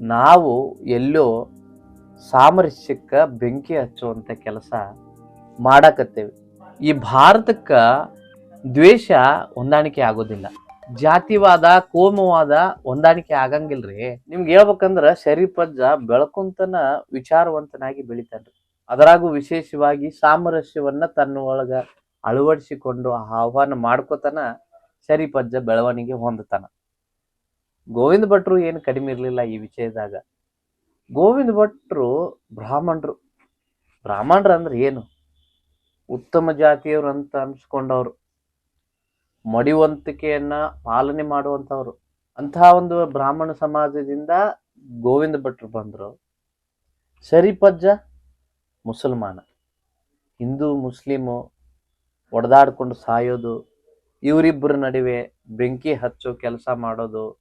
ನಾವು ಎಲ್ಲೋ ಸಾಮರಸ್ಯಕ್ಕೆ ಬೆಂಕಿ ಹಚ್ಚುವಂಥ ಕೆಲಸ ಮಾಡಾಕತ್ತೇವೆ. ಈ ಭಾರತಕ್ಕೆ ದ್ವೇಷ ಹೊಂದಾಣಿಕೆ ಆಗೋದಿಲ್ಲ. ಜಾತಿವಾದ, ಕೋಮವಾದ ಹೊಂದಾಣಿಕೆ ಆಗಂಗಿಲ್ರಿ. ನಿಮ್ಗೆ ಹೇಳ್ಬೇಕಂದ್ರೆ ಶರೀಫಜ್ಜ ಬೆಳಕುಂತನ ವಿಚಾರವಂತನಾಗಿ ಬೆಳಿತಾನ್ರಿ. ಅದರಾಗೂ ವಿಶೇಷವಾಗಿ ಸಾಮರಸ್ಯವನ್ನ ತನ್ನ ಒಳಗ ಅಳವಡಿಸಿಕೊಂಡು ಆಹ್ವಾನ ಮಾಡ್ಕೋತನ ಶರೀಫಜ್ಜ ಬೆಳವಣಿಗೆ ಹೊಂದತಾನ. ಗೋವಿಂದ ಭಟ್ರು ಏನು ಕಡಿಮೆ ಇರಲಿಲ್ಲ ಈ ವಿಷಯದಾಗ. ಗೋವಿಂದ ಭಟ್ರು ಬ್ರಾಹ್ಮಣರು. ಬ್ರಾಹ್ಮಣರು ಅಂದ್ರೆ ಏನು? ಉತ್ತಮ ಜಾತಿಯವರು ಅಂತ ಅನ್ಸ್ಕೊಂಡವ್ರು. ಮಡಿವಂತಿಕೆಯನ್ನ ಪಾಲನೆ ಮಾಡುವಂಥವ್ರು. ಅಂತಹ ಒಂದು ಬ್ರಾಹ್ಮಣ ಸಮಾಜದಿಂದ ಗೋವಿಂದ ಭಟ್ರು ಬಂದರು. ಸರಿಪಜ್ಜ ಮುಸಲ್ಮಾನ. ಹಿಂದೂ, ಮುಸ್ಲಿಮು ಒಡೆದಾಡ್ಕೊಂಡು ಸಾಯೋದು, ಇವರಿಬ್ಬರ ನಡುವೆ ಬೆಂಕಿ ಹಚ್ಚೋ ಕೆಲಸ ಮಾಡೋದು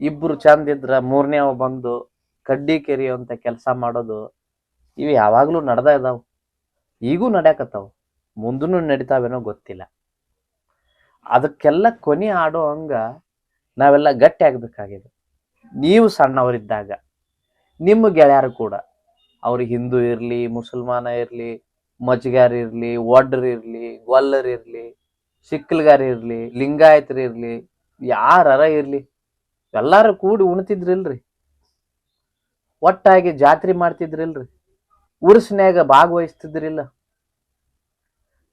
ಇಬ್ರು ಚಂದ ಇದ್ರ ಮೂರನೇ ಬಂದು ಕಡ್ಡಿ ಕೆರಿಯುವಂತ ಕೆಲಸ ಮಾಡೋದು ಇವು ಯಾವಾಗಲೂ ನಡ್ದ ಇದಾವ. ಈಗೂ ನಡ್ಯಾಕತ್ತಾವ. ಮುಂದೂ ನಡೀತಾವೇನೋ ಗೊತ್ತಿಲ್ಲ. ಅದಕ್ಕೆಲ್ಲ ಕೊನೆ ಆಡೋ ಹಂಗ ನಾವೆಲ್ಲ ಗಟ್ಟಿ ಆಗ್ಬೇಕಾಗಿದೆ. ನೀವು ಸಣ್ಣವರಿದ್ದಾಗ, ನಿಮ್ಮ ಗೆಳೆಯರು ಕೂಡ, ಅವ್ರು ಹಿಂದೂ ಇರಲಿ, ಮುಸಲ್ಮಾನ ಇರಲಿ, ಮಜ್ಗಾರ್ ಇರಲಿ ಒಡ್ರ್ ಇರಲಿ ಗೊಲ್ಲರ್ ಇರಲಿ ಸಿಕ್ಕಲ್ಗಾರ ಇರಲಿ, ಲಿಂಗಾಯತರು ಇರಲಿ ಯಾರ ಇರಲಿ ಎಲ್ಲಾರು ಕೂಡಿ ಉಣ್ತಿದ್ರಿಲ್ರಿ. ಒಟ್ಟಾಗಿ ಜಾತ್ರೆ ಮಾಡ್ತಿದ್ರಿಲ್ರಿ. ಉರ್ಸ್ನ್ಯಾಗ ಭಾಗವಹಿಸ್ತಿದ್ರಿಲ್ಲ.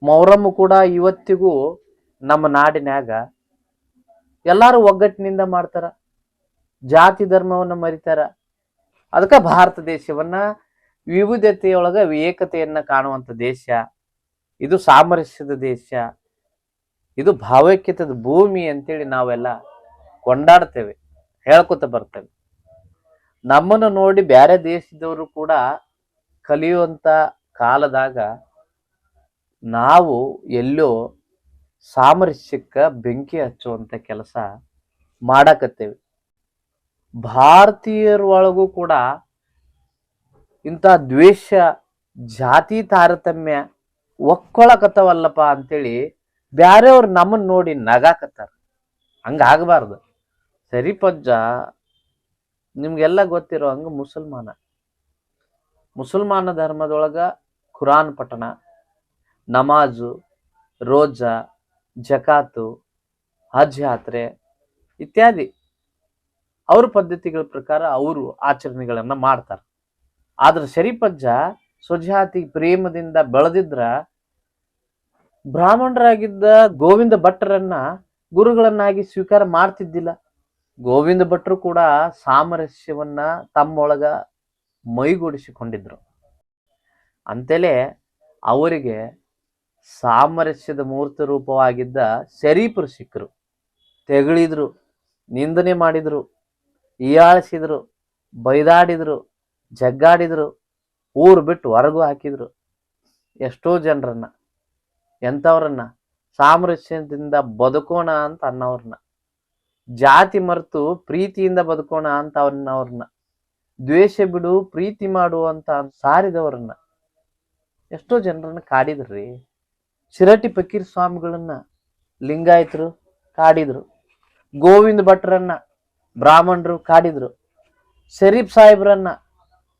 ಮೊಹರಮ್ ಕೂಡ ಇವತ್ತಿಗೂ ನಮ್ಮ ನಾಡಿನ್ಯಾಗ ಎಲ್ಲರೂ ಒಗ್ಗಟ್ಟಿನಿಂದ ಮಾಡ್ತಾರ. ಜಾತಿ ಧರ್ಮವನ್ನು ಮರಿತಾರ. ಅದಕ್ಕೆ ಭಾರತ ದೇಶವನ್ನ ವಿವಿಧತೆಯೊಳಗ ಏಕತೆಯನ್ನ ಕಾಣುವಂತ ದೇಶ. ಇದು ಸಾಮರಸ್ಯದ ದೇಶ. ಇದು ಭಾವೈಕ್ಯತದ ಭೂಮಿ ಅಂತೇಳಿ ನಾವೆಲ್ಲ ಕೊಂಡಾಡ್ತೇವೆ. ಹೇಳ್ಕೊತ ಬರ್ತೇವೆ. ನಮ್ಮನ್ನು ನೋಡಿ ಬೇರೆ ದೇಶದವರು ಕೂಡ ಕಲಿಯುವಂತ ಕಾಲದಾಗ ನಾವು ಎಲ್ಲೋ ಸಾಮರಸ್ಯಕ್ಕ ಬೆಂಕಿ ಹಚ್ಚುವಂತ ಕೆಲಸ ಮಾಡಕತ್ತೇವೆ. ಭಾರತೀಯರ ಒಳಗೂ ಕೂಡ ಇಂಥ ದ್ವೇಷ, ಜಾತಿ ತಾರತಮ್ಯ ಒಕ್ಕೊಳಕತ್ತವಲ್ಲಪ್ಪ ಅಂತೇಳಿ ಬ್ಯಾರೆಯವ್ರು ನಮ್ಮನ್ನ ನೋಡಿ ನಗಾಕತ್ತಾರ. ಹಂಗ ಆಗಬಾರ್ದು ಸರಿಪಜ್ಜ ನಿಮ್ಗೆಲ್ಲ ಗೊತ್ತಿರೋ ಹಂಗೆ ಮುಸಲ್ಮಾನ. ಮುಸಲ್ಮಾನ ಧರ್ಮದೊಳಗ ಖುರಾನ್ ಪಠಣ, ನಮಾಜು, ರೋಜಾ, ಜಕಾತು, ಹಜ್ ಯಾತ್ರೆ ಇತ್ಯಾದಿ. ಅವ್ರ ಪದ್ಧತಿಗಳ ಪ್ರಕಾರ ಅವರು ಆಚರಣೆಗಳನ್ನ ಮಾಡ್ತಾರೆ. ಆದ್ರೆ ಶರೀಪಜ್ಜ ಸ್ವಜಾತಿ ಪ್ರೇಮದಿಂದ ಬೆಳೆದಿದ್ರ ಬ್ರಾಹ್ಮಣರಾಗಿದ್ದ ಗೋವಿಂದ ಭಟ್ಟರನ್ನ ಗುರುಗಳನ್ನಾಗಿ ಸ್ವೀಕಾರ ಮಾಡ್ತಿದ್ದಿಲ್ಲ. ಗೋವಿಂದ ಭಟ್ರು ಕೂಡ ಸಾಮರಸ್ಯವನ್ನ ತಮ್ಮೊಳಗ ಮೈಗೂಡಿಸಿಕೊಂಡಿದ್ರು. ಅಂತಲೇ ಅವರಿಗೆ ಸಾಮರಸ್ಯದ ಮೂರ್ತ ರೂಪವಾಗಿದ್ದ ಶರೀಫರು ಸಿಕ್ಕರು. ತೆಗಳಿದ್ರು, ನಿಂದನೆ ಮಾಡಿದ್ರು, ಹೀಯಾಳಿಸಿದ್ರು, ಬೈದಾಡಿದ್ರು, ಜಗ್ಗಾಡಿದ್ರು, ಊರು ಬಿಟ್ಟು ಹೊರಗು ಹಾಕಿದ್ರು. ಎಷ್ಟೋ ಜನರನ್ನ, ಎಂಥವ್ರನ್ನ, ಸಾಮರಸ್ಯದಿಂದ ಬದುಕೋಣ ಅಂತ ಅನ್ನೋರ್ನ. ಜಾತಿ ಮರೆತು ಪ್ರೀತಿಯಿಂದ ಬದುಕೋಣ ಅಂತ ಅನ್ನೋರ್ನ ದ್ವೇಷ ಬಿಡು, ಪ್ರೀತಿ ಮಾಡು ಅಂತ ಸಾರಿದವರನ್ನ. ಎಷ್ಟೋ ಜನರನ್ನ ಕಾಡಿದ್ರಿ. ಶಿರಟಿ ಫಕೀರ್ ಸ್ವಾಮಿಗಳನ್ನ ಲಿಂಗಾಯತರು ಕಾಡಿದ್ರು. ಗೋವಿಂದ ಭಟ್ರನ್ನ ಬ್ರಾಹ್ಮಣರು ಕಾಡಿದ್ರು. ಶರೀಫ್ ಸಾಹೇಬ್ರನ್ನ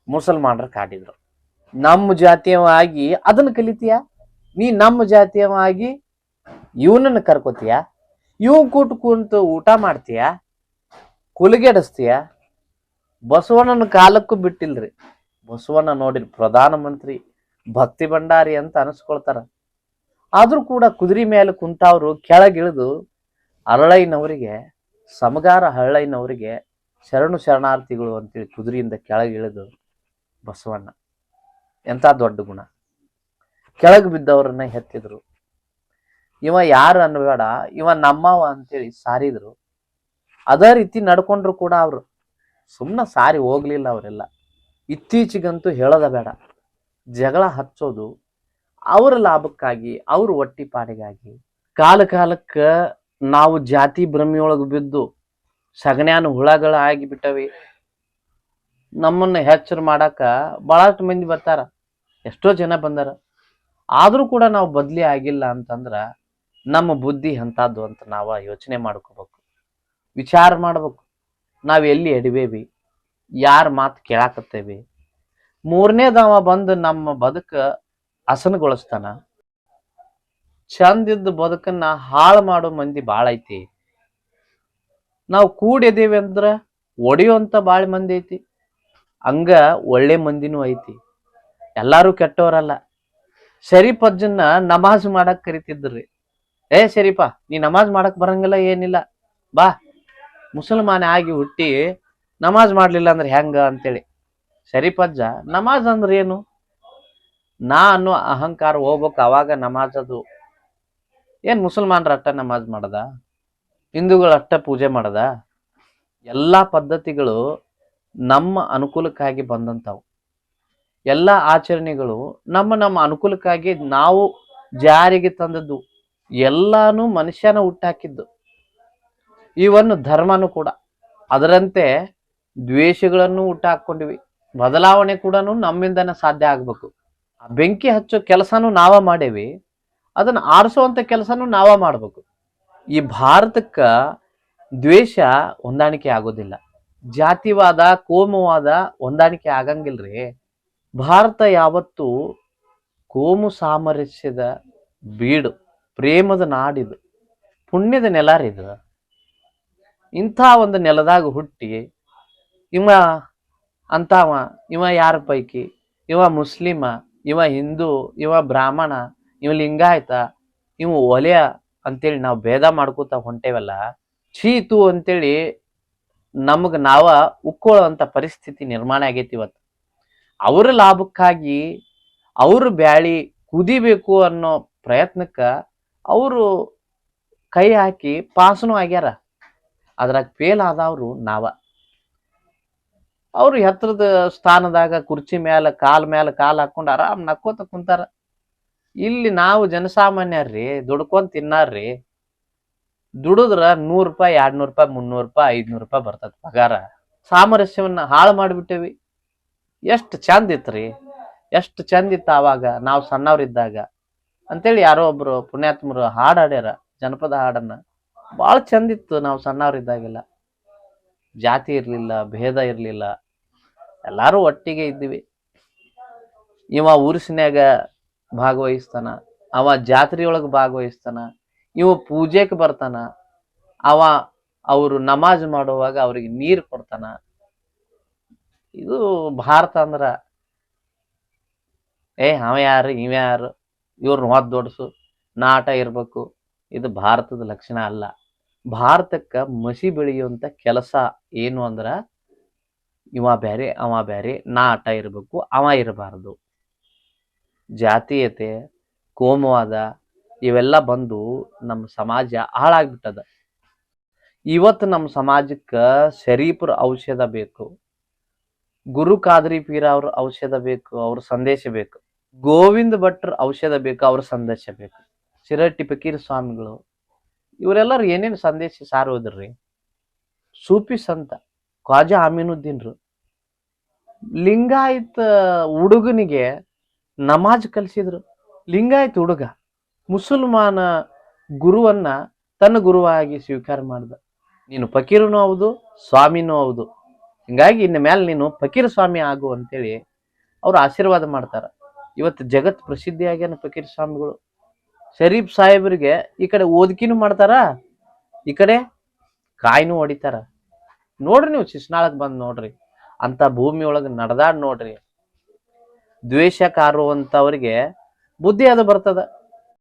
ಮುಸಲ್ಮಾನರು ಕಾಡಿದ್ರು. ನಮ್ಮ ಜಾತಿಯವಾಗಿ ಅದನ್ನ ಕಲಿತೀಯ? ನೀ ನಮ್ಮ ಜಾತಿಯವಾಗಿ ಇವನನ್ನ ಕರ್ಕೋತೀಯ? ಇವ್ ಕೂಟ್ ಕುಂತು ಊಟ ಮಾಡ್ತೀಯ? ಕುಲಿಗೆಡಿಸ್ತೀಯ? ಬಸವಣ್ಣನ ಕಾಲಕ್ಕೂ ಬಿಟ್ಟಿಲ್ರಿ. ಬಸವಣ್ಣ ನೋಡಿ ಪ್ರಧಾನ ಮಂತ್ರಿ ಭಕ್ತಿ ಭಂಡಾರಿ ಅಂತ ಅನಿಸ್ಕೊಳ್ತಾರ. ಆದ್ರೂ ಕೂಡ ಕುದುರೆ ಮೇಲೆ ಕುಂತವ್ರು ಕೆಳಗಿಳಿದು ಅರಳೈನವರಿಗೆ, ಸಮಗಾರ ಹರಳೈನವರಿಗೆ ಶರಣು ಶರಣಾರ್ಥಿಗಳು ಅಂತೇಳಿ ಕುದುರೆಯಿಂದ ಕೆಳಗಿಳಿದು ಬಸವಣ್ಣ. ಎಂಥ ದೊಡ್ಡ ಗುಣ. ಕೆಳಗೆ ಬಿದ್ದವರನ್ನ ಹೆತ್ತಿದ್ರು. ಇವ ಯಾರು ಅನ್ಬೇಡ ಇವ ನಮ್ಮವ ಅಂತೇಳಿ ಸಾರಿದ್ರು. ಅದೇ ರೀತಿ ನಡ್ಕೊಂಡ್ರು ಕೂಡ ಅವರು. ಸುಮ್ಮನೆ ಸಾರಿ ಹೋಗ್ಲಿಲ್ಲ ಅವರೆಲ್ಲ. ಇತ್ತೀಚೆಗಂತೂ ಹೇಳದ ಬೇಡ. ಜಗಳ ಹಚ್ಚೋದು ಅವರ ಲಾಭಕ್ಕಾಗಿ, ಅವ್ರ ಒಟ್ಟಿಪಾಡಿಗಾಗಿ ಕಾಲ ಕಾಲಕ್ಕೆ ನಾವು ಜಾತಿ ಭ್ರಮೆಯೊಳಗೆ ಬಿದ್ದು ಸಗಣ್ಯಾನ ಹುಳಗಳ ಆಗಿಬಿಟ್ಟವಿ ನಮ್ಮನ್ನ ಹೆಚ್ಚರು ಮಾಡಾಕ ಬಹಳಷ್ಟು ಮಂದಿ ಬರ್ತಾರ. ಎಷ್ಟೋ ಜನ ಬಂದಾರ. ಆದರೂ ಕೂಡ ನಾವು ಬದ್ಲಿ ಆಗಿಲ್ಲ ಅಂತಂದ್ರ ನಮ್ಮ ಬುದ್ಧಿ ಎಂಥದ್ದು ಅಂತ ನಾವು ಯೋಚನೆ ಮಾಡ್ಕೋಬೇಕು. ವಿಚಾರ ಮಾಡ್ಬೇಕು. ನಾವು ಎಲ್ಲಿ ಎಡಿಬೇವಿ? ಯಾರ ಮಾತು ಕೇಳಾಕತ್ತೇವಿ? ಮೂರನೇದವ ಬಂದು ನಮ್ಮ ಬದುಕ ಹಸನಗೊಳಿಸ್ತಾನ. ಚಂದಿದ್ದ ಬದುಕನ್ನ ಹಾಳು ಮಾಡೋ ಮಂದಿ ಭಾಳ ಐತಿ. ನಾವು ಕೂಡಿದೀವಿ ಅಂದ್ರ ಒಡೆಯುವಂತ ಭಾಳ ಮಂದಿ ಐತಿ. ಹಂಗ ಒಳ್ಳೆ ಮಂದಿನೂ ಐತಿ. ಎಲ್ಲಾರು ಕೆಟ್ಟವರಲ್ಲ ಶರೀಫ್ ಅಜ್ಜನ್ನ ನಮಾಜ್ ಮಾಡಕ್ ಕರಿತಿದ್ರಿ. ಏ ಸರಿಪಾ ನೀ ನಮಾಜ್ ಮಾಡಕ್ ಬರಂಗಿಲ್ಲ, ಏನಿಲ್ಲ. ಬಾ. ಮುಸಲ್ಮಾನ ಆಗಿ ಹುಟ್ಟಿ ನಮಾಜ್ ಮಾಡ್ಲಿಲ್ಲ ಅಂದ್ರೆ ಹೆಂಗ ಅಂತೇಳಿ. ಸರಿಪಜ್ಜ ನಮಾಜ್ ಅಂದ್ರೆ ಏನು? ನಾ ಅನ್ನೋ ಅಹಂಕಾರ ಹೋಗ್ಬೇಕು, ಅವಾಗ ನಮಾಜ್ ಅದು. ಏನ್ ಮುಸಲ್ಮಾನರ ಅಟ್ಟ ನಮಾಜ್ ಮಾಡದ? ಹಿಂದೂಗಳ ಅಟ್ಟ ಪೂಜೆ ಮಾಡದ? ಎಲ್ಲಾ ಪದ್ಧತಿಗಳು ನಮ್ಮ ಅನುಕೂಲಕ್ಕಾಗಿ ಬಂದಂತವು. ಎಲ್ಲ ಆಚರಣೆಗಳು ನಮ್ಮ ನಮ್ಮ ಅನುಕೂಲಕ್ಕಾಗಿ ನಾವು ಜಾರಿಗೆ ತಂದದ್ದು. ಎಲ್ಲಾನು ಮನುಷ್ಯನ ಹುಟ್ಟಾಕಿದ್ದು. ಇವನ್ನು ಧರ್ಮನೂ ಕೂಡ. ಅದರಂತೆ ದ್ವೇಷಗಳನ್ನು ಹುಟ್ಟಾಕೊಂಡಿವಿ. ಬದಲಾವಣೆ ಕೂಡ ನಮ್ಮಿಂದನೇ ಸಾಧ್ಯ ಆಗ್ಬೇಕು. ಬೆಂಕಿ ಹಚ್ಚೋ ಕೆಲಸನೂ ನಾವ ಮಾಡೇವಿ. ಅದನ್ನ ಆರಿಸುವಂತ ಕೆಲಸನೂ ನಾವ ಮಾಡ್ಬೇಕು. ಈ ಭಾರತಕ್ಕ ದ್ವೇಷ ಹೊಂದಾಣಿಕೆ ಆಗೋದಿಲ್ಲ. ಜಾತಿವಾದ, ಕೋಮುವಾದ ಹೊಂದಾಣಿಕೆ ಆಗಂಗಿಲ್ರಿ. ಭಾರತ ಯಾವತ್ತು ಕೋಮು ಸಾಮರಸ್ಯದ ಬೀಡು. ಪ್ರೇಮದ ನಾಡಿದು, ಪುಣ್ಯದ ನೆಲಾರಿದ, ಇಂಥ ಒಂದು ನೆಲದಾಗ ಹುಟ್ಟಿ, ಇವ ಅಂತಾವ ಇವ ಯಾರ ಪೈಕಿ? ಇವ ಮುಸ್ಲಿಮ, ಇವ ಹಿಂದೂ, ಇವ ಬ್ರಾಹ್ಮಣ, ಇವ ಲಿಂಗಾಯತ, ಇವ ಒಲೆಯ ಅಂತೇಳಿ ನಾವು ಭೇದ ಮಾಡ್ಕೋತ ಹೊಂಟೇವಲ್ಲ, ಚೀತು ಅಂತೇಳಿ ನಮಗ್ ನಾವ ಉಕ್ಕೊಳ್ಳುವಂತ ಪರಿಸ್ಥಿತಿ ನಿರ್ಮಾಣ ಆಗೈತಿ ಇವತ್ತು ಅವ್ರ ಲಾಭಕ್ಕಾಗಿ ಅವ್ರ ಬ್ಯಾಳಿ ಕುದಿಬೇಕು ಅನ್ನೋ ಪ್ರಯತ್ನಕ್ಕ ಅವರು ಕೈ ಹಾಕಿ ಪಾಸನು ಆಗ್ಯಾರ. ಅದ್ರಾಗ ಫೇಲ್ ಆದವ್ರು ನಾವ. ಅವ್ರು ಎತ್ತರದ ಸ್ಥಾನದಾಗ ಕುರ್ಚಿ ಮ್ಯಾಲ ಕಾಲ್ ಮ್ಯಾಲ ಕಾಲ್ ಹಾಕೊಂಡು ಆರಾಮ್ ನಕ್ಕೋತ ಕುಂತಾರ. ಇಲ್ಲಿ ನಾವು ಜನಸಾಮಾನ್ಯರ್ರಿ, ದುಡ್ಕೊಂಡ್ ತಿನ್ನಾರ್ರಿ, ದುಡಿದ್ರ ನೂರು ರೂಪಾಯಿ, ಎರಡ್ನೂರು ರೂಪಾಯಿ, ಮುನ್ನೂರು ರೂಪಾಯಿ, ಐದ್ನೂರು ರೂಪಾಯಿ ಬರ್ತದ ಪಗಾರ. ಸಾಮರಸ್ಯವನ್ನ ಹಾಳು ಮಾಡಿಬಿಟ್ಟೇವಿ. ಎಷ್ಟು ಚಂದ ಇತ್ರಿ. ಎಷ್ಟು ಚಂದ ಇತ್ತು ಆವಾಗ. ನಾವು ಸಣ್ಣವ್ರಿದ್ದಾಗ. ಅಂತೇಳಿ ಯಾರೋ ಒಬ್ರು ಪುಣ್ಯಾತ್ಮರು ಹಾಡು ಹಾಡ್ಯಾರ ಜನಪದ ಹಾಡನ್ನ. ಭಾಳ ಚಂದ ಇತ್ತು, ನಾವು ಸಣ್ಣವ್ರಿದ್ದಾಗೆಲ್ಲ ಜಾತಿ ಇರಲಿಲ್ಲ, ಭೇದ ಇರಲಿಲ್ಲ. ಎಲ್ಲಾರು ಒಟ್ಟಿಗೆ ಇದ್ದೀವಿ. ಇವ ಉರ್ಸಿನ್ಯಾಗ ಭಾಗವಹಿಸ್ತಾನ, ಅವ ಜಾತ್ರೆಯೊಳಗ ಭಾಗವಹಿಸ್ತಾನ, ಇವ ಪೂಜೆಗೆ ಬರ್ತಾನ, ಅವ ಅವರು ನಮಾಜ್ ಮಾಡುವಾಗ ಅವ್ರಿಗೆ ನೀರು ಕೊಡ್ತಾನ. ಇದು ಭಾರತ ಅಂದ್ರ, ಏ, ಅವ ಯಾರು, ಇವ ಯಾರು? ಇವ್ರನ್ನ ದೊಡ್ಸು, ನಾಟ ಇರಬೇಕು. ಇದು ಭಾರತದ ಲಕ್ಷಣ ಅಲ್ಲ. ಭಾರತಕ್ಕೆ ಮಸಿ ಬೆಳೆಯುವಂಥ ಕೆಲಸ ಏನು ಅಂದ್ರೆ, ಇವ ಬ್ಯಾರೆ, ಅವ ಬ್ಯಾರೆ ನಾ ಆಟ ಇರಬೇಕು, ಅವ ಇರಬಾರ್ದು. ಜಾತೀಯತೆ, ಕೋಮವಾದ, ಇವೆಲ್ಲ ಬಂದು ನಮ್ಮ ಸಮಾಜ ಹಾಳಾಗ್ಬಿಟ್ಟದ. ಇವತ್ತು ನಮ್ಮ ಸಮಾಜಕ್ಕ ಶರೀಫ್ರ ಔಷಧ ಬೇಕು. ಗುರು ಕಾದ್ರಿ ಪೀರ ಅವ್ರ ಔಷಧ ಬೇಕು, ಅವ್ರ ಸಂದೇಶ ಬೇಕು. ಗೋವಿಂದ ಭಟ್ರ ಔಷಧ ಬೇಕು, ಅವ್ರ ಸಂದೇಶ ಬೇಕು. ಶಿರಟ್ಟಿ ಫಕೀರ್ ಸ್ವಾಮಿಗಳು, ಇವರೆಲ್ಲರು ಏನೇನು ಸಂದೇಶ ಸಾರೋದ್ರಿ ಸೂಫಿ ಸಂತ, ಖ್ವಾಜಾ ಅಮೀನುದ್ದೀನ್ರು. ಲಿಂಗಾಯತ ಹುಡುಗನಿಗೆ ನಮಾಜ್ ಕಲಿಸಿದ್ರು. ಲಿಂಗಾಯತ್ ಹುಡುಗ, ಮುಸಲ್ಮಾನ ಗುರುವನ್ನ ತನ್ನ ಗುರುವಾಗಿ ಸ್ವೀಕಾರ ಮಾಡ್ದ. ನೀನು ಫಕೀರನೂ ಹೌದು, ಸ್ವಾಮಿನೂ ಹೌದು. ಹಿಂಗಾಗಿ ಇನ್ನ ಮೇಲೆ ನೀನು ಫಕೀರ್ ಸ್ವಾಮಿ ಆಗು ಅಂತೇಳಿ ಅವ್ರು ಆಶೀರ್ವಾದ ಮಾಡ್ತಾರ. ಇವತ್ತು ಜಗತ್ ಪ್ರಸಿದ್ಧಿ ಆಗ್ಯಾನ ಫಕೀರ್ ಸ್ವಾಮಿಗಳು. ಶರೀಫ್ ಸಾಹೇಬ್ರಿಗೆ ಈ ಕಡೆ ಓದ್ಕಿನೂ ಮಾಡ್ತಾರ, ಈ ಕಡೆ ಕಾಯಿನೂ ಹೊಡಿತಾರ. ನೋಡ್ರಿ ನೀವು ಶಿಸ್ನಾಳಕ್ ಬಂದ್ ನೋಡ್ರಿ, ಅಂತ ಭೂಮಿ ಒಳಗ ನಡೆದಾಡ್ ನೋಡ್ರಿ. ದ್ವೇಷ ಕಾರುವಂತವ್ರಿಗೆ ಬುದ್ಧಿ ಅದು ಬರ್ತದ.